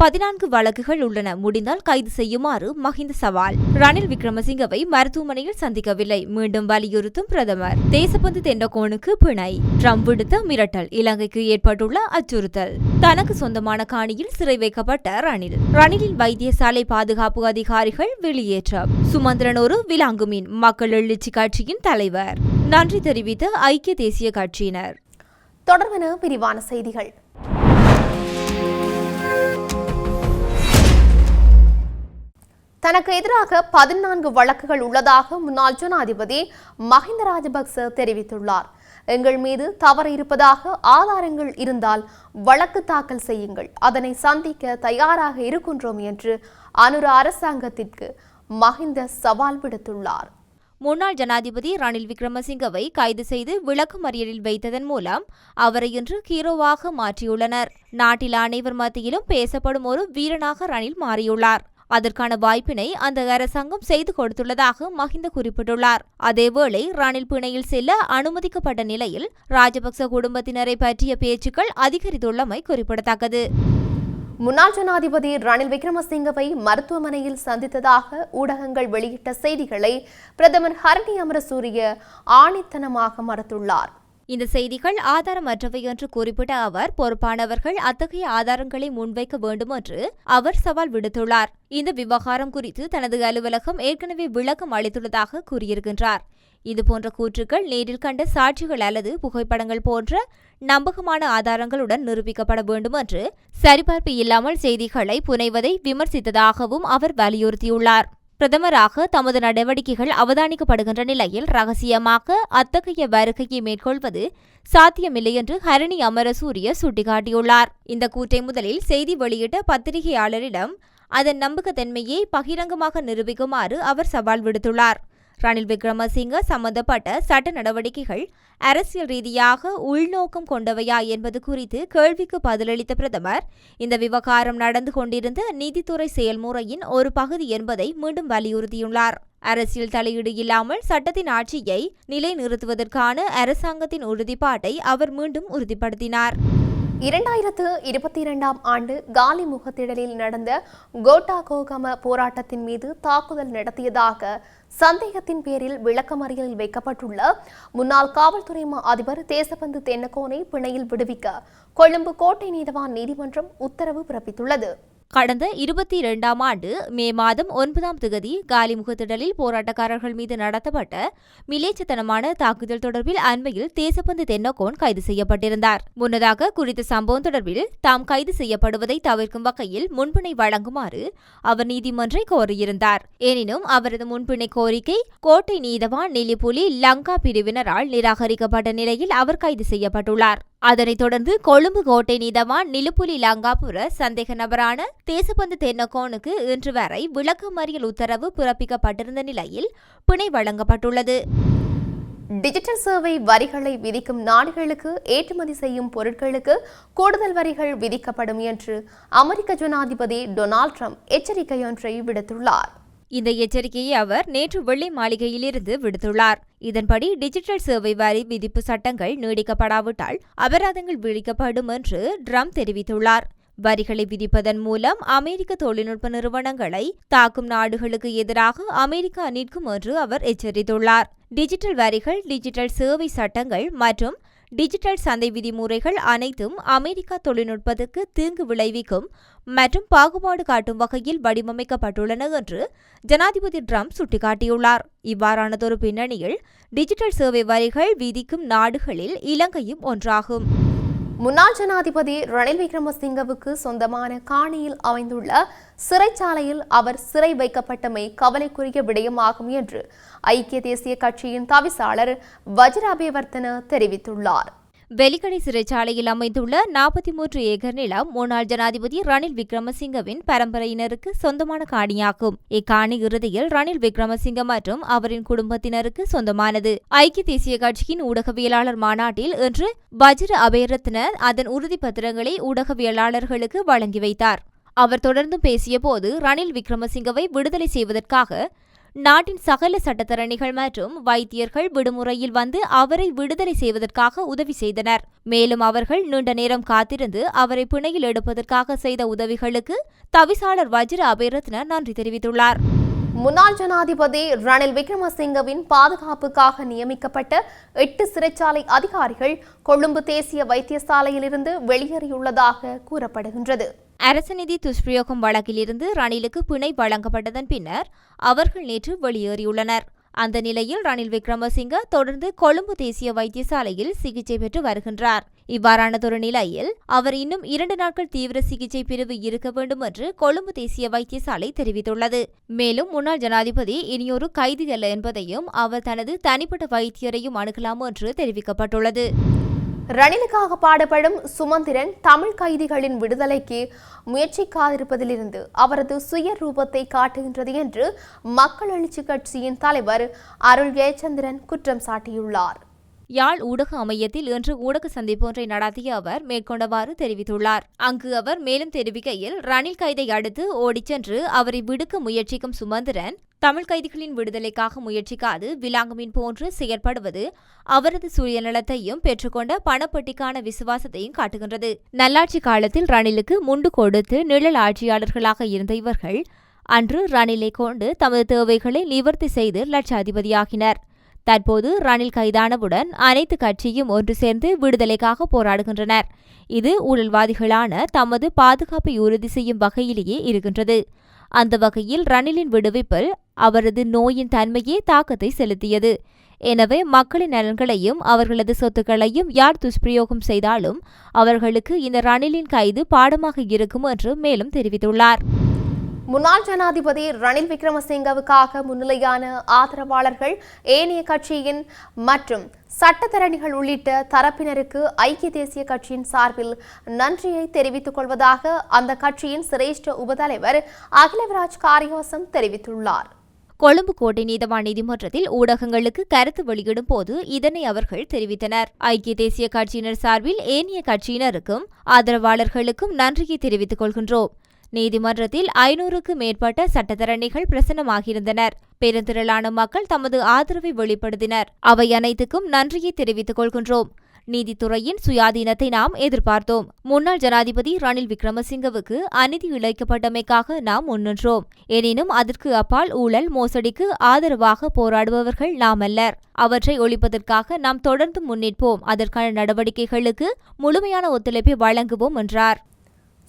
பதினான்கு வழக்குகள் உள்ளன. முடிந்தால் கைது செய்யுமாறு மஹிந்த சவால். ரணில் விக்ரமசிங்கவை மருத்துவமனையில் சந்திக்கவில்லை. மீண்டும் வலியுறுத்தும் பிரதமர். தேசபந்து தென்னகோனுக்கு பிணை. ட்ரம்ப் விடுத்த மிரட்டல். இலங்கைக்கு ஏற்பட்டுள்ள அச்சுறுத்தல். தனக்கு சொந்தமான காணியில் சிறை வைக்கப்பட்ட ரணில். ரணிலின் வைத்தியசாலை பாதுகாப்பு அதிகாரிகள் வெளியேற்றம். சுமந்திரனொரு விலாங்குமீன். மக்கள் எழுச்சி கட்சியின் தலைவர். நன்றி தெரிவித்த ஐக்கிய தேசிய கட்சியினர். தொடர்பான விரிவான செய்திகள். தனக்கு எதிராக பதினான்கு வழக்குகள் உள்ளதாக முன்னாள் ஜனாதிபதி மஹிந்த ராஜபக்ச தெரிவித்துள்ளார். எங்கள் மீது தவறு இருப்பதாக ஆதாரங்கள் இருந்தால் வழக்கு தாக்கல் செய்யுங்கள். அதனை சந்திக்க தயாராக இருக்கின்றோம் என்று அனுர அரசாங்கத்திற்கு மஹிந்த சவால் விடுத்துள்ளார். முன்னாள் ஜனாதிபதி ரணில் விக்ரமசிங்கவை கைது செய்து விளக்குமறியலில் வைத்ததன் மூலம் அவரை இன்று ஹீரோவாக மாற்றியுள்ளனர். நாட்டில் அனைவர் மத்தியிலும் பேசப்படும் ஒரு வீரனாக ரணில் மாறியுள்ளார். அதற்கான வாய்ப்பினை அந்த அரசாங்கம் செய்து கொடுத்துள்ளதாக மஹிந்த குறிப்பிட்டுள்ளார். அதேவேளை ரணில் பிணையில் செல்ல அனுமதிக்கப்பட்ட நிலையில் ராஜபக்ச குடும்பத்தினரை பற்றிய பேச்சுக்கள் அதிகரித்துள்ளமை குறிப்பிடத்தக்கது. முன்னாள் ஜனாதிபதி ரணில் விக்ரமசிங்கவை மருத்துவமனையில் சந்தித்ததாக ஊடகங்கள் வெளியிட்ட செய்திகளை பிரதமர் ஹரணி அமரசூரிய ஆணித்தனமாக மறுத்துள்ளார். இந்த செய்திகள் ஆதாரமற்றவை என்று குறிப்பிட்ட அவர் பொறுப்பானவர்கள் அத்தகைய ஆதாரங்களை முன்வைக்க வேண்டும் என்று அவர் சவால் விடுத்துள்ளார். இந்த விவகாரம் குறித்து தனது அலுவலகம் ஏற்கனவே விளக்கம் அளித்துள்ளதாக கூறியிருக்கின்றார். இதுபோன்ற கூற்றுக்கள் நேரில் கண்ட சாட்சிகள் அல்லது புகைப்படங்கள் போன்ற நம்பகமான ஆதாரங்களுடன் நிரூபிக்கப்பட வேண்டும் என்று சரிபார்ப்பு இல்லாமல் செய்திகளை புனைவதை விமர்சித்ததாகவும் அவர் வலியுறுத்தியுள்ளார். பிரதமராக தமது நடவடிக்கைகள் அவதானிக்கப்படுகின்ற நிலையில் ரகசியமாக அத்தகைய வருகையை மேற்கொள்வது சாத்தியமில்லை என்று ஹரணி அமரசூரிய சுட்டிக்காட்டியுள்ளார். இந்த கூற்றை முதலில் செய்தி வெளியிட்ட பத்திரிகையாளரிடம் அதன் நம்பகத்தன்மையை பகிரங்கமாக நிரூபிக்குமாறு அவர் சவால் விடுத்துள்ளார். ரணில் விக்ரமசிங்க சம்பந்தப்பட்ட சட்ட நடவடிக்கைகள் அரசியல் ரீதியாக உள்நோக்கம் கொண்டவையா என்பது குறித்து கேள்விக்கு பதிலளித்த பிரதமர் இந்த விவகாரம் நடந்து கொண்டிருந்த நீதித்துறை செயல்முறையின் ஒரு பகுதி என்பதை மீண்டும் வலியுறுத்தியுள்ளார். அரசியல் தலையீடு இல்லாமல் சட்டத்தின் ஆட்சியை நிலைநிறுத்துவதற்கான அரசாங்கத்தின் உறுதிப்பாட்டை அவர் மீண்டும் உறுதிப்படுத்தினார். இரண்டாயிரத்து இருபத்தி இரண்டாம் ஆண்டு காலி முகத்திடலில் நடந்த கோட்டா கோகம போராட்டத்தின் மீது தாக்குதல் நடத்தியதாக சந்தேகத்தின் பேரில் விளக்கமறியலில் வைக்கப்பட்டுள்ள முன்னாள் காவல்துறை மா அதிபர் தேசபந்து தென்னகோனை பிணையில் விடுவிக்க கொழும்பு கோட்டை நீதவான் நீதிமன்றம் உத்தரவு பிறப்பித்துள்ளது. கடந்த இருபத்தி இரண்டாம் ஆண்டு மே மாதம் ஒன்பதாம் திகதி காலிமுகத்திடலில் போராட்டக்காரர்கள் மீது நடத்தப்பட்ட மிலேச்சத்தனமான தாக்குதல் தொடர்பில் அண்மையில் தேசப்பந்து தென்னகோன் கைது செய்யப்பட்டிருந்தார். முன்னதாக குறித்த சம்பவம் தொடர்பில் தாம் கைது செய்யப்படுவதை தவிர்க்கும் வகையில் முன்பிணை வழங்குமாறு அவர் நீதிமன்றை கோரியிருந்தார். எனினும் அவரது முன்பிணை கோரிக்கை கோட்டை நீதவான் நெல்லிப்புலி லங்கா பிரிவினரால் நிராகரிக்கப்பட்ட நிலையில் அவர் கைது செய்யப்பட்டுள்ளார். அதனைத் தொடர்ந்து கொழும்பு கோட்டை நீதவான் நிலுப்புலி லங்காபுர சந்தேக நபரான தேசபந்து தென்னகோனுக்கு இன்று வரை விளக்கமறியல் உத்தரவு பிறப்பிக்கப்பட்டிருந்த நிலையில் பிணை வழங்கப்பட்டுள்ளது. டிஜிட்டல் சேவை வரிகளை விதிக்கும் நாடுகளுக்கு ஏற்றுமதி செய்யும் பொருட்களுக்கு கூடுதல் வரிகள் விதிக்கப்படும் என்று அமெரிக்க ஜனாதிபதி டொனால்ட் ட்ரம்ப் எச்சரிக்கையொன்றை விடுத்துள்ளார். இந்த எச்சரிக்கையை அவர் நேற்று வெள்ளை மாளிகையிலிருந்து விடுத்துள்ளார். இதன்படி டிஜிட்டல் சேவை வரி விதிப்பு சட்டங்கள் நீடிக்கப்படாவிட்டால் அபராதங்கள் விதிக்கப்படும் என்று ட்ரம்ப் தெரிவித்துள்ளார். வரிகளை விதிப்பதன் மூலம் அமெரிக்க தொழில்நுட்ப நிறுவனங்களை தாக்கும் நாடுகளுக்கு எதிராக அமெரிக்கா நிற்கும் என்று அவர் எச்சரித்துள்ளார். டிஜிட்டல் வரிகள் டிஜிட்டல் சேவை சட்டங்கள் மற்றும் டிஜிட்டல் சந்தை விதிமுறைகள் அனைத்தும் அமெரிக்கா தொழில்நுட்பத்துக்கு தீங்கு விளைவிக்கும் மற்றும் பாகுபாடு காட்டும் வகையில் வடிவமைக்கப்பட்டுள்ளன என்று ஜனாதிபதி ட்ரம்ப் சுட்டிக்காட்டியுள்ளார். இவ்வாறானதொரு பின்னணியில் டிஜிட்டல் சேவை வரிகள் விதிக்கும் நாடுகளில் இலங்கையும் ஒன்றாகும். முன்னாள் ஜனாதிபதி ரணில் விக்ரமசிங்கவுக்கு சொந்தமான காணியில் அமைந்துள்ள சிறைச்சாலையில் அவர் சிறை வைக்கப்பட்டமை கவலைக்குரிய விடயமாகும் என்று ஐக்கிய தேசிய கட்சியின் தவிசாளர் வஜ்ர தெரிவித்துள்ளார். வெலிக்கடை சிறைச்சாலையில் அமைந்துள்ள நாற்பத்தி மூன்று ஏக்கர் நிலம் முன்னாள் ஜனாதிபதி ரணில் விக்ரமசிங்கவின் பரம்பரையினருக்கு சொந்தமான காணியாகும். இக்காணி இறுதியில் ரணில் விக்ரமசிங்க மற்றும் அவரின் குடும்பத்தினருக்கு சொந்தமானது. ஐக்கிய தேசிய கட்சியின் ஊடகவியலாளர் மாநாட்டில் இன்று வஜ்ர அபயரத்ன அதன் உறுதிப்பத்திரங்களை ஊடகவியலாளர்களுக்கு வழங்கி வைத்தார். அவர் தொடர்ந்து பேசியபோது ரணில் விக்ரமசிங்கவை விடுதலை செய்வதற்காக நாட்டின் சகல சட்டத்தரணிகள் மற்றும் வைத்தியர்கள் விடுமுறையில் வந்து அவரை விடுதலை செய்வதற்காக உதவி செய்தனர். மேலும் அவர்கள் நீண்ட நேரம் காத்திருந்து அவரை பிணையில் எடுப்பதற்காக செய்த உதவிகளுக்கு தவிசாளர் வஜ்ர அபயரத்ன நன்றி தெரிவித்துள்ளார். முன்னாள் ஜனாதிபதி ரணில் விக்ரமசிங்கவின் பாதுகாப்புக்காக நியமிக்கப்பட்ட எட்டு சிறைச்சாலை அதிகாரிகள் கொழும்பு தேசிய வைத்தியசாலையிலிருந்து வெளியேறியுள்ளதாக கூறப்படுகின்றது. அரசு நிதி துஷ்பிரயோகம் வழக்கிலிருந்து ரணிலுக்கு பிணை வழங்கப்பட்டதன் பின்னர் அவர்கள் நேற்று வெளியேறியுள்ளனர். அந்த நிலையில் ரணில் விக்ரமசிங்க தொடர்ந்து கொழும்பு தேசிய வைத்தியசாலையில் சிகிச்சை பெற்று வருகின்றார். இவ்வாறானதொரு நிலையில் அவர் இன்னும் இரண்டு நாட்கள் தீவிர சிகிச்சை பிரிவு இருக்க வேண்டும் என்று கொழும்பு தேசிய வைத்தியசாலை தெரிவித்துள்ளது. மேலும் முன்னாள் ஜனாதிபதி இனியொரு கைது அல்ல என்பதையும் அவர் தனது தனிப்பட்ட வைத்தியரையும் அணுகலாம் என்று தெரிவிக்கப்பட்டுள்ளது. ரணிலுக்காக பாடப்படும் சுமந்திரன் தமிழ் கைதிகளின் விடுதலைக்கு முயற்சிக்காதிருப்பதிலிருந்து அவரது சுய ரூபத்தை காட்டுகின்றது என்று மக்கள் எழுச்சி கட்சியின் தலைவர் அருள் ஜெயச்சந்திரன் குற்றம் சாட்டியுள்ளார். யாழ் ஊடக அமையத்தில் இன்று ஊடக சந்திப்பு ஒன்றை நடத்திய அவர் மேற்கொண்டவாறு தெரிவித்துள்ளார். அங்கு அவர் மேலும் தெரிவிக்கையில் ரணில் கைதை அடுத்து ஓடிச் சென்று அவரை விடுக்க முயற்சிக்கும் சுமந்திரன் தமிழ் கைதிகளின் விடுதலைக்காக முயற்சிக்காது விலாங்கமின் போன்று செயற்படுவது அவரது சுயநலத்தையும் பெற்றுக்கொண்ட பணப்பட்டிக்கான விசுவாசத்தையும் காட்டுகின்றது. நல்லாட்சி காலத்தில் ரணிலுக்கு முண்டு கொடுத்து நிழல் ஆட்சியாளர்களாக இருந்த இவர்கள் அன்று ரணிலை கொண்டு தமது தேவைகளை நிவர்த்தி செய்து லட்சாதிபதியாகினர். தற்போது ரணில் கைதானவுடன் அனைத்து கட்சியும் ஒன்று சேர்ந்து விடுதலைக்காக போராடுகின்றனர். இது ஊழல்வாதிகளான தமது பாதுகாப்பை உறுதி செய்யும் வகையிலேயே இருக்கின்றது. அந்த வகையில் ரணிலின் விடுவிப்பில் அவரது நோயின் தன்மையே தாக்கத்தை செலுத்தியது. எனவே மக்களின் நலன்களையும் அவர்களது சொத்துக்களையும் யார் துஷ்பிரயோகம் செய்தாலும் அவர்களுக்கு இந்த ரணிலின் கைது பாடமாக இருக்கும் என்று மேலும் தெரிவித்துள்ளார். முன்னாள் ஜனாதிபதி ரணில் விக்ரமசிங்கவுக்காக முன்னிலையான ஆதரவாளர்கள் ஏனைய கட்சியின் மற்றும் சட்டத்தரணிகள் உள்ளிட்ட தரப்பினருக்கு ஐக்கிய தேசிய கட்சியின் சார்பில் நன்றியை தெரிவித்துக் கொள்வதாக அந்த கட்சியின் சிரேஷ்ட உபதலைவர் அகிலவிராஜ் காரியோசம் தெரிவித்துள்ளார். கொழும்பு கோட்டை நீதவான் நீதிமன்றத்தில் ஊடகங்களுக்கு கருத்து வெளியிடும் போது இதனை அவர்கள் தெரிவித்தனர். ஐக்கிய தேசிய கட்சியினர் சார்பில் ஏனைய கட்சியினருக்கும் ஆதரவாளர்களுக்கும் நன்றியை தெரிவித்துக் கொள்கின்றோம். நீதிமன்றத்தில் ஐநூறுக்கு மேற்பட்ட சட்டத்தரணிகள் பிரசனமாகியிருந்தனர் பெருந்திரளான மக்கள் தமது ஆதரவை வெளிப்படுத்தினர். அவை அனைத்துக்கும் நன்றியை தெரிவித்துக் கொள்கின்றோம். நீதித்துறையின் சுயாதீனத்தை நாம் எதிர்பார்த்தோம். முன்னாள் ஜனாதிபதி ரணில் விக்ரமசிங்கவுக்கு அநீதி இழைக்கப்பட்டமைக்காக நாம் முன்னின்றோம். எனினும் அதற்கு அப்பால் ஊழல் மோசடிக்கு ஆதரவாக போராடுபவர்கள் நாம் அல்லர். அவற்றை ஒழிப்பதற்காக நாம் தொடர்ந்து முன்னிற்போம். அதற்கான நடவடிக்கைகளுக்கு முழுமையான ஒத்துழைப்பை வழங்குவோம் என்றார்.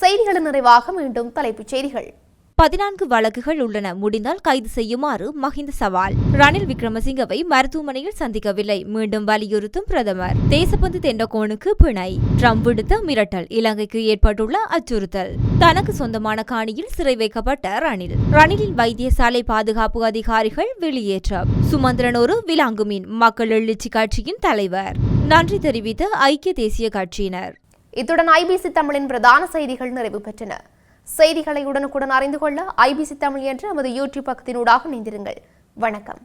செய்திகளின் நிறைவாக மீண்டும் தலைப்புச் செய்திகள். பதினான்கு வழக்குகள் உள்ளன. முடிந்தால் கைது செய்யுமாறு மஹிந்த சவால். ரணில் விக்ரமசிங்கவை மருத்துவமனையில் சந்திக்கவில்லை. மீண்டும் வலியுறுத்தும் பிரதமர். தேசபந்து தென்னகோனுக்கு பிணை. ட்ரம்ப் விடுத்த மிரட்டல். இலங்கைக்கு ஏற்பட்டுள்ள அச்சுறுத்தல். தனக்கு சொந்தமான காணியில் சிறை வைக்கப்பட்ட ரணில். ரணிலின் வைத்தியசாலை பாதுகாப்பு அதிகாரிகள் வெளியேற்றம். சுமந்திரன் ஒரு விலாங்குமீன். மக்கள் எழுச்சி கட்சியின் தலைவர். நன்றி தெரிவித்த ஐக்கிய தேசிய கட்சியினர். இத்துடன் ஐபிசி தமிழின் பிரதான செய்திகள் நிறைவு பெற்றன. செய்திகளை உடனுக்குடன் அறிந்து கொள்ள ஐபிசி தமிழ் என்ற நமது யூடியூப் பக்கத்தினூடாக இணைந்திருங்கள். வணக்கம்.